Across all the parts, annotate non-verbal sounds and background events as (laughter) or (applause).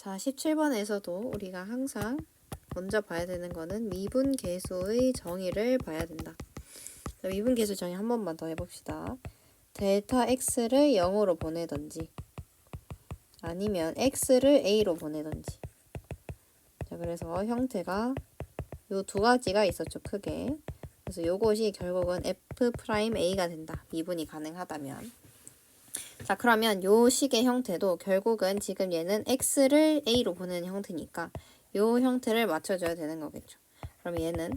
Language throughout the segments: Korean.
자, 17번에서도 우리가 항상 먼저 봐야 되는 거는 미분 계수의 정의를 봐야 된다. 자, 미분 계수 정의 한 번만 더 해봅시다. 델타 x를 0으로 보내던지 아니면 x를 a로 보내던지 자, 그래서 형태가 요 두 가지가 있었죠, 크게. 그래서 요것이 결국은 f 프라임 a가 된다. 미분이 가능하다면. 자, 그러면 요 식의 형태도 결국은 지금 얘는 x를 a로 보내는 형태니까 요 형태를 맞춰줘야 되는 거겠죠. 그럼 얘는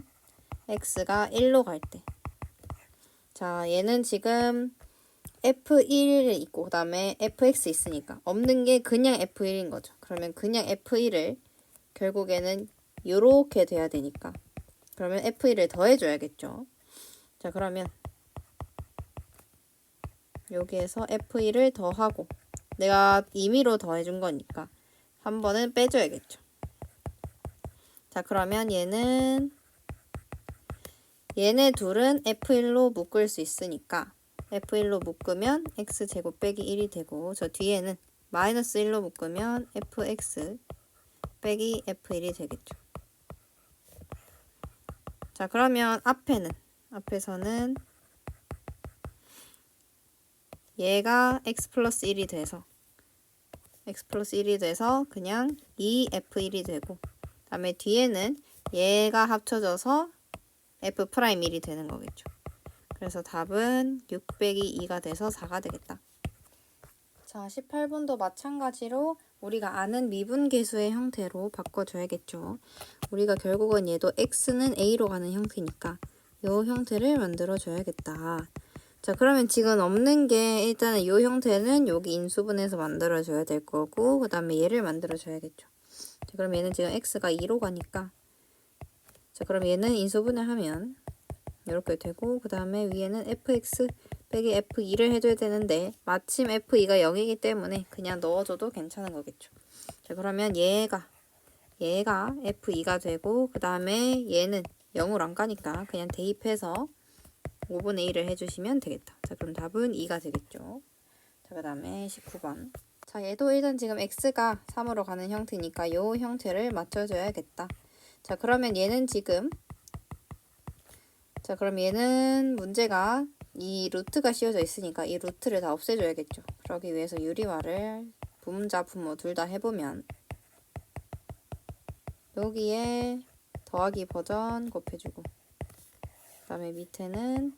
x가 1로 갈 때. 자, 얘는 지금 f1이 있고 그 다음에 fx 있으니까 없는 게 그냥 f1인 거죠. 그러면 그냥 f1을 결국에는 요렇게 돼야 되니까 그러면 f1을 더해줘야겠죠. 자, 그러면 여기에서 F1을 더하고 내가 임의로 더해준 거니까 한 번은 빼줘야겠죠. 자 그러면 얘는 얘네 둘은 F1로 묶을 수 있으니까 F1로 묶으면 X제곱 빼기 1이 되고 저 뒤에는 마이너스 1로 묶으면 FX 빼기 F1이 되겠죠. 자 그러면 앞에는 앞에서는 얘가 x 플러스 1이 돼서 x 플러스 1이 돼서 그냥 2f1이 되고 다음에 뒤에는 얘가 합쳐져서 f 프라임 1이 되는 거겠죠. 그래서 답은 6 빼기 2가 돼서 4가 되겠다. 자, 18번도 마찬가지로 우리가 아는 미분 계수의 형태로 바꿔줘야겠죠. 우리가 결국은 얘도 x는 a로 가는 형태니까 이 형태를 만들어 줘야겠다. 자, 그러면 지금 없는 게 일단은 이 형태는 여기 인수분해서 만들어줘야 될 거고, 그 다음에 얘를 만들어줘야겠죠. 자, 그럼 얘는 지금 x가 2로 가니까, 자, 그럼 얘는 인수분해 하면 이렇게 되고, 그 다음에 위에는 fx 빼기 f2를 해줘야 되는데, 마침 f2가 0이기 때문에 그냥 넣어줘도 괜찮은 거겠죠. 자, 그러면 얘가, 얘가 f2가 되고, 그 다음에 얘는 0으로 안 가니까 그냥 대입해서 5분의 1을 해주시면 되겠다. 자, 그럼 답은 2가 되겠죠. 자, 그 다음에 19번. 자, 얘도 일단 지금 x가 3으로 가는 형태니까 이 형태를 맞춰줘야겠다. 자, 그러면 얘는 지금 자, 그럼 얘는 문제가 이 루트가 씌워져 있으니까 이 루트를 다 없애줘야겠죠. 그러기 위해서 유리화를 분자, 분모 둘 다 해보면 여기에 더하기 버전 곱해주고 그 다음에 밑에는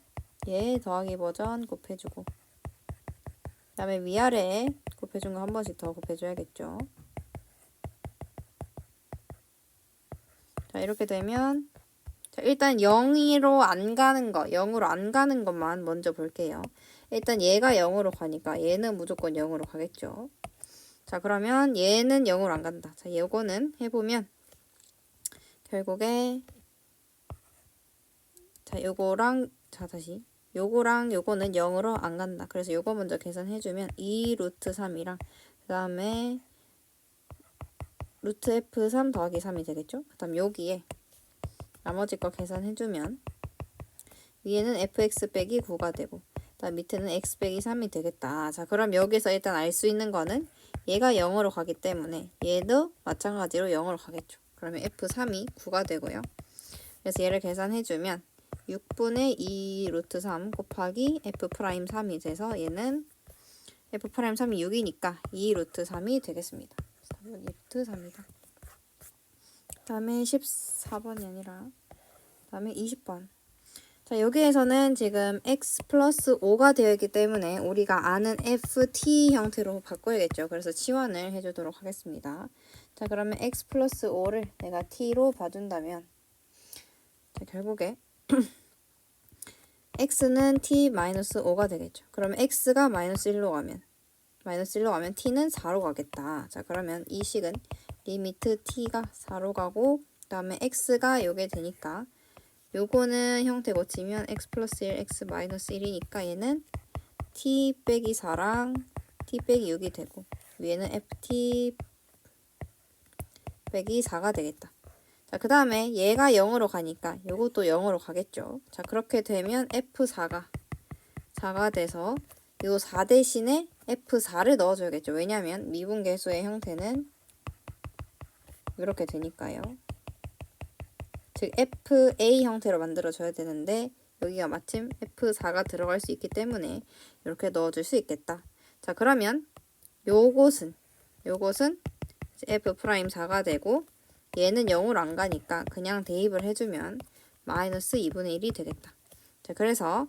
얘 더하기 버전 곱해주고 그 다음에 위아래에 곱해준 거 한 번씩 더 곱해줘야겠죠. 자 이렇게 되면 자, 일단 0으로 안 가는 거 0으로 안 가는 것만 먼저 볼게요. 일단 얘가 0으로 가니까 얘는 무조건 0으로 가겠죠. 자 그러면 얘는 0으로 안 간다. 자 요거는 해보면 결국에 자, 요거랑 자 다시 요거랑 요거는 0으로 안 간다. 그래서 요거 먼저 계산해주면 2 루트 3이랑 그 다음에 루트 F3 더하기 3이 되겠죠? 그 다음 여기에 나머지 거 계산해주면 위에는 fx 빼기 9가 되고 그다음 밑에는 x 빼기 3이 되겠다. 자 그럼 여기서 일단 알 수 있는 거는 얘가 0으로 가기 때문에 얘도 마찬가지로 0으로 가겠죠. 그러면 f3이 9가 되고요. 그래서 얘를 계산해주면 6분의 2 루트 3 곱하기 f 프라임 3이 돼서 얘는 f 프라임 3이 6이니까 2 루트 3이 되겠습니다. 답은 2 루트 3이다. 다음에 14번이 아니라 다음에 20번. 자, 여기에서는 지금 x 플러스 5가 되어 있기 때문에 우리가 아는 ft 형태로 바꿔야겠죠. 그래서 치환을 해주도록 하겠습니다. 자, 그러면 x 플러스 5를 내가 t로 봐준다면 자, 결국에 (laughs) x는 t 마이너스 5가 되겠죠. 그러면 x가 마이너스 1로 가면 마이너스 1로 가면 t는 4로 가겠다. 자, 그러면 이 식은 리미트 t가 4로 가고 그 다음에 x가 요게 되니까 요거는 형태 고치면 x 플러스 1, x 마이너스 1이니까 얘는 t 빼기 4랑 t 빼기 6이 되고 위에는 ft 빼기 4가 되겠다. 자, 그 다음에 얘가 0으로 가니까 요것도 0으로 가겠죠. 자, 그렇게 되면 F4가 4가 돼서 요4 대신에 F4를 넣어줘야겠죠. 왜냐면 미분 계수의 형태는 이렇게 되니까요. 즉 FA 형태로 만들어줘야 되는데 여기가 마침 F4가 들어갈 수 있기 때문에 이렇게 넣어줄 수 있겠다. 자 그러면 요것은 요것은 F'4가 되고 얘는 0으로 안 가니까 그냥 대입을 해주면 마이너스 2분의 1이 되겠다. 자 그래서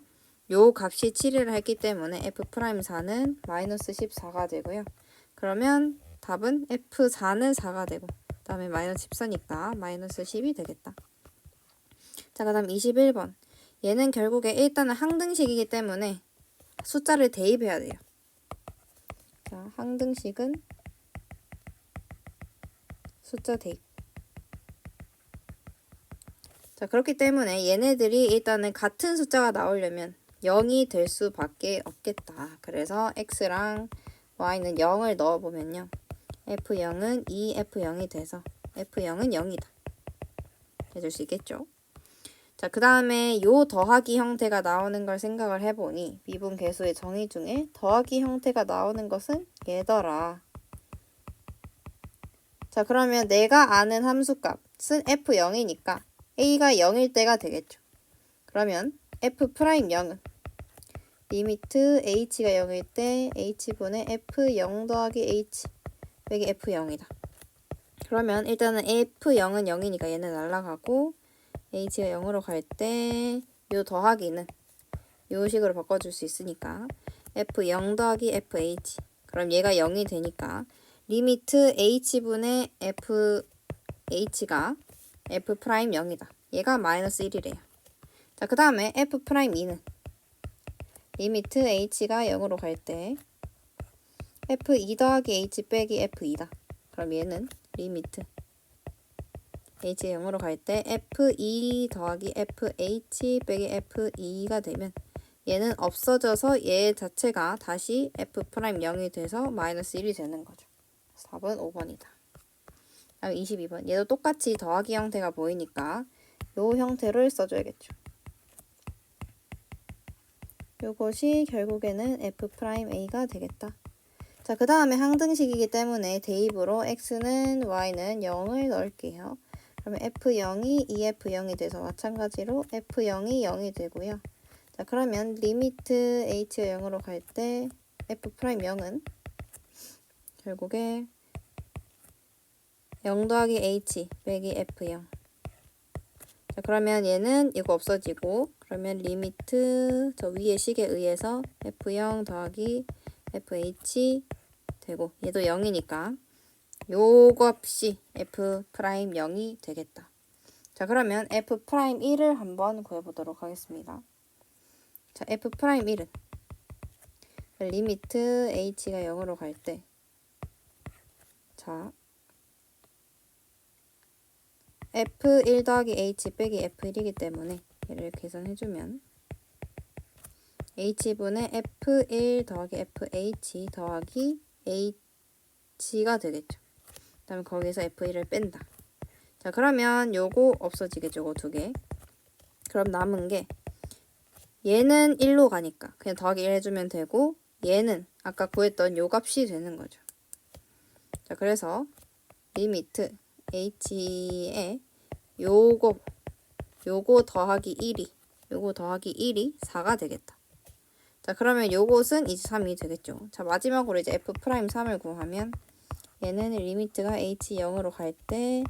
요 값이 7을 했기 때문에 F'4는 마이너스 14가 되고요. 그러면 답은 F4는 4가 되고 그 다음에 마이너스 14니까 마이너스 10이 되겠다. 자, 그 다음 21번. 얘는 결국에 일단은 항등식이기 때문에 숫자를 대입해야 돼요. 자, 항등식은 숫자 대입. 자, 그렇기 때문에 얘네들이 일단은 같은 숫자가 나오려면 0이 될 수밖에 없겠다. 그래서 x랑 y는 0을 넣어보면요. f0은 2f0이 돼서 f0은 0이다. 해줄 수 있겠죠? 자, 그 다음에 요 더하기 형태가 나오는 걸 생각을 해보니 미분 계수의 정의 중에 더하기 형태가 나오는 것은 얘더라. 자, 그러면 내가 아는 함수값은 f0이니까 a가 0일 때가 되겠죠. 그러면 f'0은 리미트 h가 0일 때 h분의 f0 더하기 h 빼기 f0이다. 그러면 일단은 f0은 0이니까 얘는 날라가고 h가 0으로 갈 때 요 더하기는 요 식으로 바꿔줄 수 있으니까 f0 더하기 fh 그럼 얘가 0이 되니까 리미트 h분의 fh가 f'0이다. 얘가 마이너스 1이래요. 자, 그 다음에 f'2는 리미트 h가 0으로 갈 때 f2 더하기 h 빼기 f2다. 그럼 얘는 리미트 h가 0으로 갈 때 f2 더하기 fh 빼기 f2가 되면 얘는 없어져서 얘 자체가 다시 f'0이 돼서 마이너스 1이 되는 거죠. 답은 5번이다. 다음 22번. 얘도 똑같이 더하기 형태가 보이니까 요 형태를 써줘야겠죠. 요것이 결국에는 f'a가 되겠다. 자, 그 다음에 항등식이기 때문에 대입으로 x는 y는 0을 넣을게요. 그러면 f0이 2f0이 돼서 마찬가지로 f0이 0이 되고요. 자, 그러면 리미트 h가 0으로 갈 때 f'0은 결국에 0 더하기 h 빼기 f0 자 그러면 얘는 이거 없어지고 그러면 리미트 저 위에 식에 의해서 f0 더하기 fh 되고 얘도 0이니까 요 값이 f'0이 되겠다. 자 그러면 f'1을 한번 구해보도록 하겠습니다. 자 f'1은 리미트 h가 0으로 갈 때 자, f1 더하기 h 빼기 f1이기 때문에 얘를 계산해주면 h분의 f1 더하기 fh 더하기 h가 되겠죠. 그 다음에 거기서 f1을 뺀다. 자 그러면 요거 없어지겠죠. 요거 두 개. 그럼 남은 게 얘는 1로 가니까 그냥 더하기 1 해주면 되고 얘는 아까 구했던 요 값이 되는 거죠. 자 그래서 리미트 h에 요거 요거 더하기 1이 요거 더하기 1이 4가 되겠다. 자 그러면 요것은 23이 되겠죠. 자 마지막으로 이제 f'3을 구하면 얘는 리미트가 h 0으로 갈 때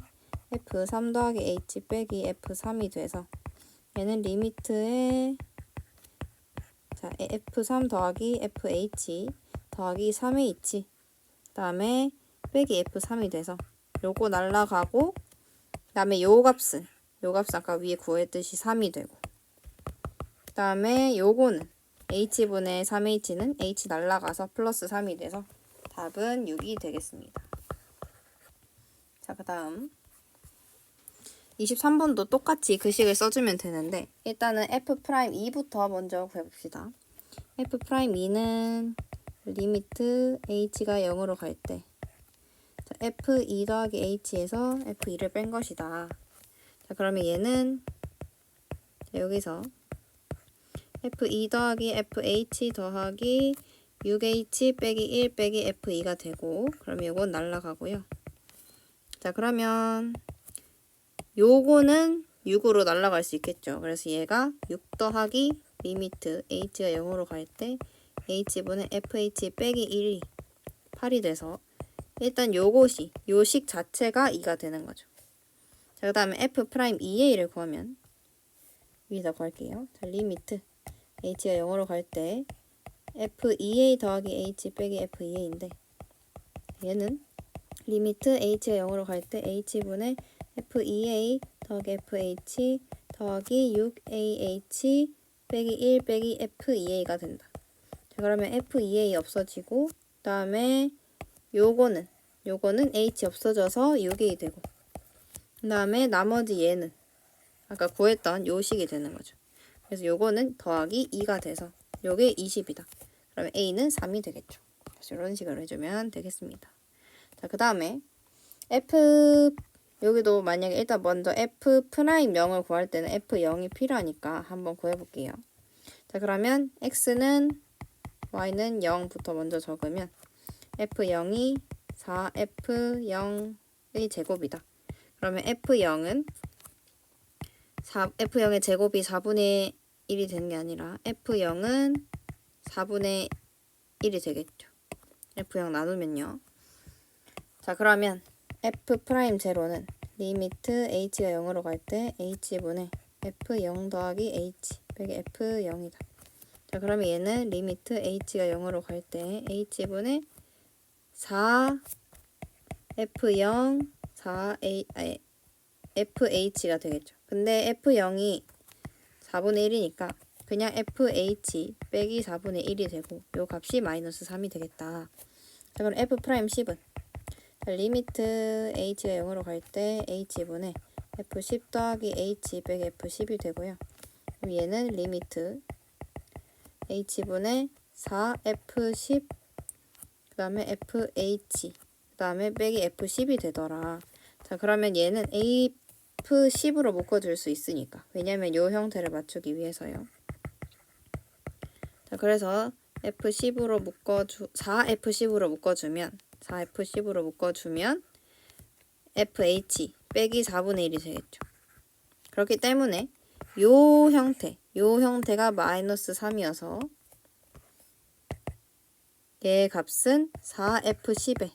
f3 더하기 h 빼기 f3이 돼서 얘는 리미트에 자 f3 더하기 fh 더하기 3의 h 그 다음에 빼기 f3이 돼서 요거 날라가고 그 다음에 요 값은 요 값은 아까 위에 구했듯이 3이 되고 그 다음에 요거는 h분의 3h는 h 날라가서 플러스 3이 돼서 답은 6이 되겠습니다. 자, 그 다음 23번도 똑같이 그 식을 써주면 되는데 일단은 f'2부터 먼저 구해봅시다. f'2는 리미트 h가 0으로 갈 때 f2 더하기 h에서 f2를 뺀 것이다. 자, 그러면 얘는 여기서 f2 더하기 fh 더하기 6h 빼기 1 빼기 f2가 되고 그럼 이건 날라가고요. 자, 그러면 요거는 6으로 날아갈 수 있겠죠. 그래서 얘가 6 더하기 리미트 h가 0으로 갈 때 h분의 fh 빼기 1이 8이 돼서 일단 요것이 요식 자체가 2가 되는 거죠. 자, 그 다음에 f 프라임 2a를 구하면 위에다 구할게요. 자, 리미트 h가 0으로 갈 때 f2a 더하기 h 빼기 f2a인데 얘는 리미트 h가 0으로 갈 때 h분의 f2a 더하기 fh 더하기 6ah 빼기 1 빼기 f2a가 된다. 자, 그러면 f2a 없어지고 그 다음에 요거는 요거는 h 없어져서 6이 되고 그 다음에 나머지 얘는 아까 구했던 요 식이 되는 거죠. 그래서 요거는 더하기 2가 돼서 요게 20이다. 그러면 a는 3이 되겠죠. 그래서 이런 식으로 해주면 되겠습니다. 자, 그 다음에 f 여기도 만약에 일단 먼저 f 프라임 0을 구할 때는 f 0이 필요하니까 한번 구해볼게요. 자, 그러면 x는 y는 0부터 먼저 적으면 f0이 4f0의 제곱이다. 그러면 f0은 4, f0의 제곱이 4분의 1이 되는 게 아니라 f0은 4분의 1이 되겠죠. f0 나누면요. 자, 그러면 f 프라임 제로는 리미트 h가 0으로 갈 때 h분의 f0 더하기 h 빼기 f0이다. 자, 그러면 얘는 리미트 h가 0으로 갈 때 h분의 4 f0 4a 아니, fh가 되겠죠. 근데 f0이 4분의 1이니까 그냥 fh 빼기 4분의 1이 되고 요 값이 마이너스 3이 되겠다. 자, 그럼 f 프라임 10은 자, 리미트 h가 0으로 갈 때 h분의 f10 더하기 h 빼기 f10이 되고요. 그럼 얘는 리미트 h분의 4f10 그 다음에 fh 그 다음에 빼기 f10이 되더라. 자 그러면 얘는 f10으로 묶어줄 수 있으니까 왜냐면 요 형태를 맞추기 위해서요. 자 그래서 f10으로 묶어주 4f10으로 묶어주면 4f10으로 묶어주면 fh 빼기 4분의 1이 되겠죠. 그렇기 때문에 요 형태, 요 형태가 마이너스 3이어서 얘의 값은 4f10에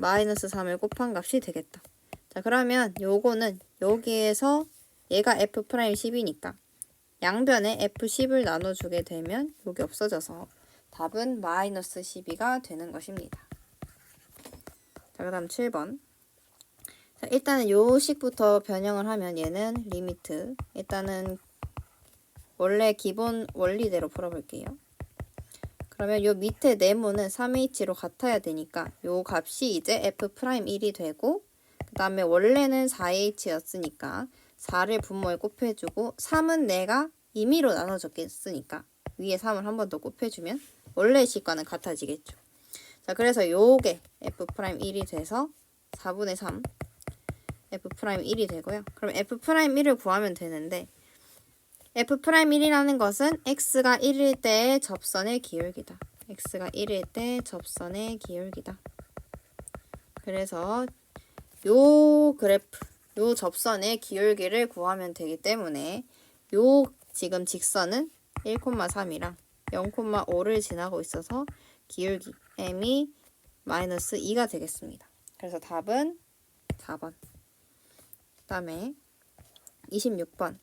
마이너스 3을 곱한 값이 되겠다. 자 그러면 요거는 여기에서 얘가 f 프라임 10이니까 양변에 f10을 나눠주게 되면 여기 없어져서 답은 마이너스 12가 되는 것입니다. 자, 그 다음 7번. 자, 일단은 요 식부터 변형을 하면 얘는 리미트. 일단은 원래 기본 원리대로 풀어볼게요. 그러면 요 밑에 네모는 3h로 같아야 되니까 요 값이 이제 f 프라임 1이 되고 그 다음에 원래는 4h였으니까 4를 분모에 곱해주고 3은 내가 임의로 나눠줬겠으니까 위에 3을 한 번 더 곱해주면 원래 식과는 같아지겠죠. 자, 그래서 요게 f 프라임 1이 돼서 4분의 3 f 프라임 1이 되고요. 그럼 f 프라임 1을 구하면 되는데 f 프라임 1이라는 것은 x가 1일 때의 접선의 기울기다. x가 1일 때 접선의 기울기다. 그래서 요 그래프, 요 접선의 기울기를 구하면 되기 때문에 요 지금 직선은 1,3이랑 0,5를 지나고 있어서 기울기 m이 마이너스 2가 되겠습니다. 그래서 답은 4번. 그 다음에 26번.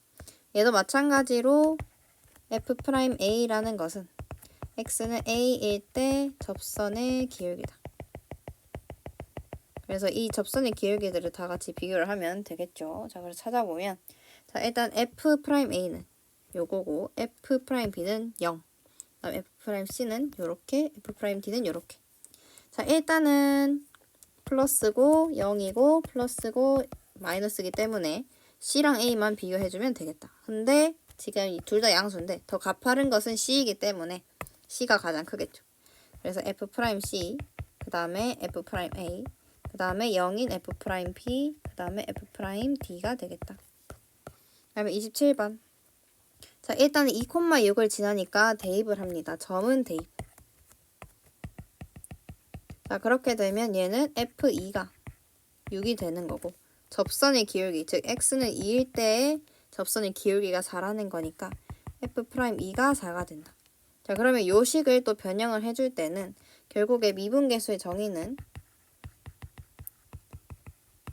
얘도 마찬가지로 f'a라는 것은 x는 a일 때 접선의 기울기다. 그래서 이 접선의 기울기들을 다 같이 비교를 하면 되겠죠. 자, 그래서 찾아보면 자, 일단 f'a는 요거고 f'b는 0. 그다음 f'c는 요렇게 f'd는 요렇게. 자, 일단은 플러스고 0이고 플러스고 마이너스기 때문에 C랑 A만 비교해주면 되겠다. 근데 지금 둘 다 양수인데 더 가파른 것은 C이기 때문에 C가 가장 크겠죠. 그래서 F'C, 그 다음에 F'A, 그 다음에 0인 F'B, 그 다음에 F'D가 되겠다. 그 다음에 27번. 자, 일단 2,6을 지나니까 대입을 합니다. 점은 대입. 자, 그렇게 되면 얘는 F2가 6이 되는 거고 접선의 기울기 즉 x는 2일 때에 접선의 기울기가 4라는 거니까 f 프라임 2가 4가 된다. 자 그러면 요 식을 또 변형을 해줄 때는 결국에 미분계수의 정의는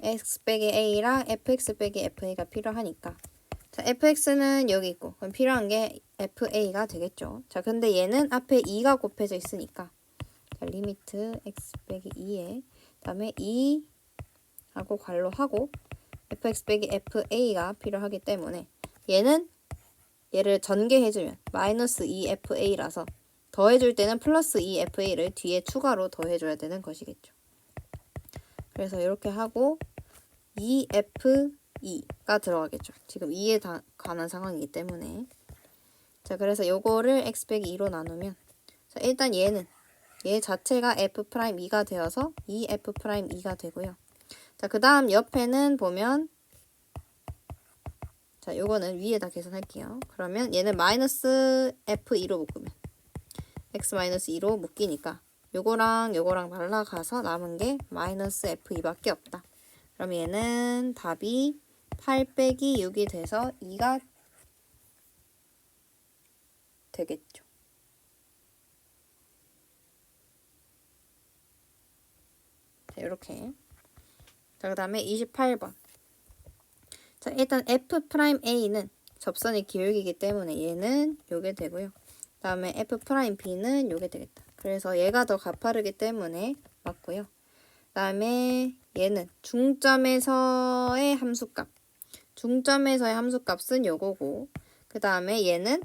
x 빼기 a랑 fx 빼기 fa가 필요하니까 자 fx는 여기 있고 그럼 필요한 게 fa가 되겠죠. 자 근데 얘는 앞에 2가 곱해져 있으니까 자 리미트 x 빼기 2에 그다음에 2 하고 괄호하고 fx 빼기 fa가 필요하기 때문에 얘는 얘를 전개해주면 마이너스 2fa라서 더해줄 때는 플러스 2fa를 뒤에 추가로 더해줘야 되는 것이겠죠. 그래서 이렇게 하고 2f2가 들어가겠죠. 지금 2에 다 관한 상황이기 때문에 자 그래서 요거를 x 빼기 2로 나누면 자 일단 얘는 얘 자체가 f'2가 되어서 2f'2가 되고요. 자, 그 다음 옆에는 보면 자, 요거는 위에다 계산할게요. 그러면 얘는 마이너스 f2로 묶으면 x 마이너스 2로 묶이니까 요거랑 요거랑 날라가서 남은 게 마이너스 f2밖에 없다. 그럼 얘는 답이 8 빼기 6이 돼서 2가 되겠죠. 자, 이렇게. 자, 그 다음에 28번. 자, 일단 F'A는 접선의 기울기이기 때문에 얘는 요게 되고요. 그 다음에 F'B는 요게 되겠다. 그래서 얘가 더 가파르기 때문에 맞고요. 그 다음에 얘는 중점에서의 함수값. 중점에서의 함수값은 요거고 그 다음에 얘는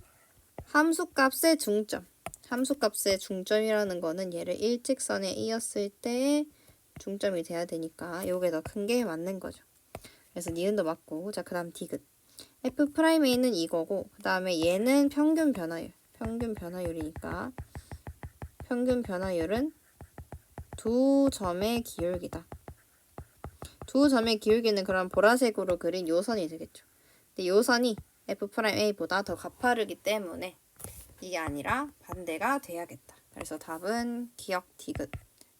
함수값의 중점. 함수값의 중점이라는 거는 얘를 일직선에 이었을 때 중점이 돼야 되니까 요게 더 큰 게 맞는 거죠. 그래서 니은도 맞고 자 그다음 디귿 f 프라임에는 이거고 그 다음에 얘는 평균 변화율 평균 변화율이니까 평균 변화율은 두 점의 기울기다. 두 점의 기울기는 그럼 보라색으로 그린 요선이 되겠죠. 근데 요선이 f 프라임 a보다 더 가파르기 때문에 이게 아니라 반대가 돼야겠다. 그래서 답은 기억 디귿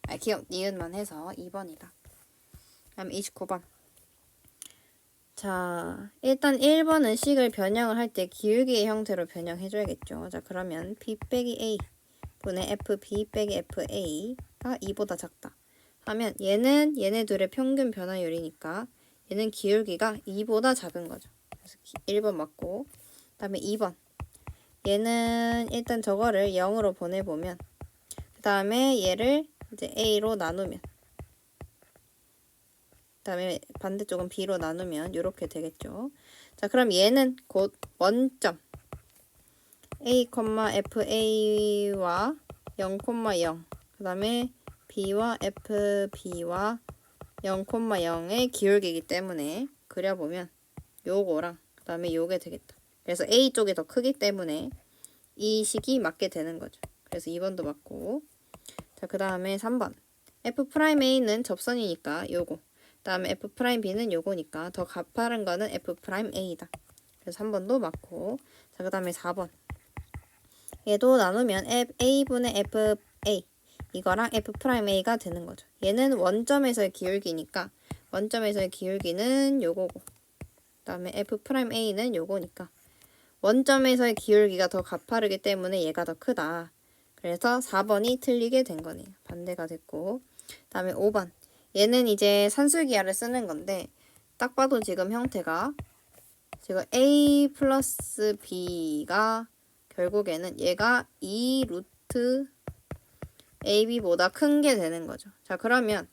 아, 기억 니은만 해서 2번이다. 다음 29번. 자, 일단 1번은 식을 변형을 할 때 기울기의 형태로 변형해줘야겠죠. 자, 그러면 b 빼기 a 분의 f b 빼기 f a가 2보다 작다. 하면 얘는 얘네들의 평균 변화율이니까 얘는 기울기가 2보다 작은 거죠. 그래서 1번 맞고 그다음에 2번. 얘는 일단 저거를 0으로 보내보면 그 다음에 얘를 이제 a로 나누면 그다음에 반대쪽은 b로 나누면 이렇게 되겠죠. 자, 그럼 얘는 곧 원점 a, fa와 0,0 그다음에 b와 fb와 0,0의 기울기이기 때문에 그려보면 요거랑 그다음에 요게 되겠다. 그래서 a 쪽이 더 크기 때문에 이 식이 맞게 되는 거죠. 그래서 2번도 맞고 자, 그 다음에 3번. F'A는 접선이니까 요거. 그 다음에 F'B는 요거니까 더 가파른 거는 F'A다. 그래서 3번도 맞고. 자, 그 다음에 4번. 얘도 나누면 A분의 FA. 이거랑 F'A가 되는 거죠. 얘는 원점에서의 기울기니까 원점에서의 기울기는 요거고. 그 다음에 F'A는 요거니까 원점에서의 기울기가 더 가파르기 때문에 얘가 더 크다. 그래서 4번이 틀리게 된 거네요. 반대가 됐고. 다음에 5번. 얘는 이제 산술기하를 쓰는 건데 딱 봐도 지금 형태가 지금 a 플러스 b가 결국에는 얘가 2 루트 ab보다 큰 게 되는 거죠. 자 그러면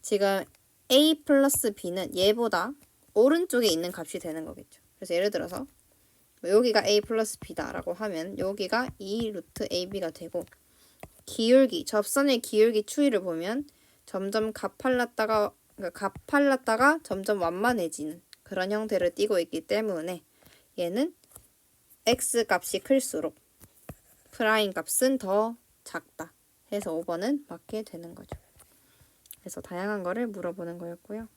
지금 a 플러스 b는 얘보다 오른쪽에 있는 값이 되는 거겠죠. 그래서 예를 들어서 여기가 a 플러스 b다라고 하면 여기가 2 루트 ab가 되고 기울기 접선의 기울기 추이를 보면 점점 가팔랐다가 그러니까 가팔랐다가 점점 완만해지는 그런 형태를 띠고 있기 때문에 얘는 x 값이 클수록 프라임 값은 더 작다 해서 5번은 맞게 되는 거죠. 그래서 다양한 거를 물어보는 거였고요.